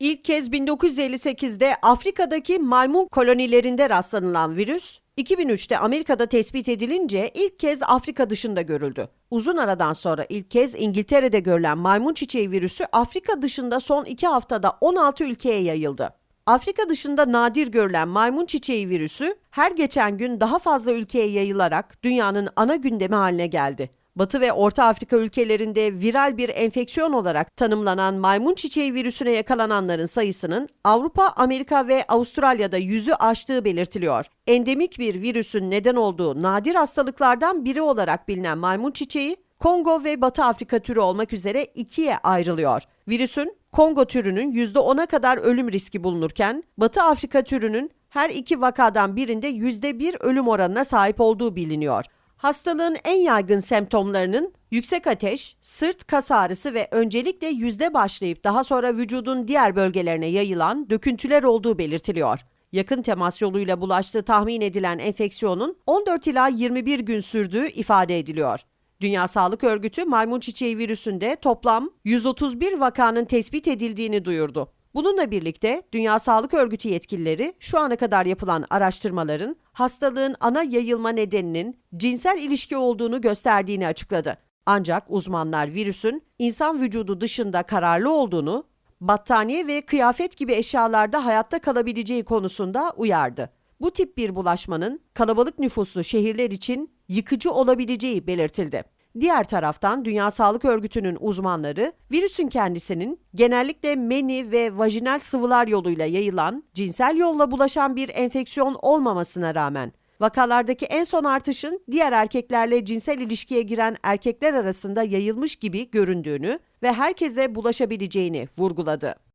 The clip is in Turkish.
İlk kez 1958'de Afrika'daki maymun kolonilerinde rastlanılan virüs, 2003'te Amerika'da tespit edilince ilk kez Afrika dışında görüldü. Uzun aradan sonra ilk kez İngiltere'de görülen maymun çiçeği virüsü Afrika dışında son 2 haftada 16 ülkeye yayıldı. Afrika dışında nadir görülen maymun çiçeği virüsü her geçen gün daha fazla ülkeye yayılarak dünyanın ana gündemi haline geldi. Batı ve Orta Afrika ülkelerinde viral bir enfeksiyon olarak tanımlanan maymun çiçeği virüsüne yakalananların sayısının Avrupa, Amerika ve Avustralya'da yüzü aştığı belirtiliyor. Endemik bir virüsün neden olduğu nadir hastalıklardan biri olarak bilinen maymun çiçeği, Kongo ve Batı Afrika türü olmak üzere ikiye ayrılıyor. Virüsün Kongo türünün %10'a kadar ölüm riski bulunurken, Batı Afrika türünün her iki vakadan birinde %1 ölüm oranına sahip olduğu biliniyor. Hastalığın en yaygın semptomlarının yüksek ateş, sırt kas ağrısı ve öncelikle yüzde başlayıp daha sonra vücudun diğer bölgelerine yayılan döküntüler olduğu belirtiliyor. Yakın temas yoluyla bulaştığı tahmin edilen enfeksiyonun 14 ila 21 gün sürdüğü ifade ediliyor. Dünya Sağlık Örgütü maymun çiçeği virüsünde toplam 131 vakanın tespit edildiğini duyurdu. Bununla birlikte Dünya Sağlık Örgütü yetkilileri şu ana kadar yapılan araştırmaların hastalığın ana yayılma nedeninin cinsel ilişki olduğunu gösterdiğini açıkladı. Ancak uzmanlar virüsün insan vücudu dışında kararlı olduğunu, battaniye ve kıyafet gibi eşyalarda hayatta kalabileceği konusunda uyardı. Bu tip bir bulaşmanın kalabalık nüfuslu şehirler için yıkıcı olabileceği belirtildi. Diğer taraftan Dünya Sağlık Örgütü'nün uzmanları virüsün kendisinin genellikle meni ve vajinal sıvılar yoluyla yayılan, cinsel yolla bulaşan bir enfeksiyon olmamasına rağmen vakalardaki en son artışın diğer erkeklerle cinsel ilişkiye giren erkekler arasında yayılmış gibi göründüğünü ve herkese bulaşabileceğini vurguladı.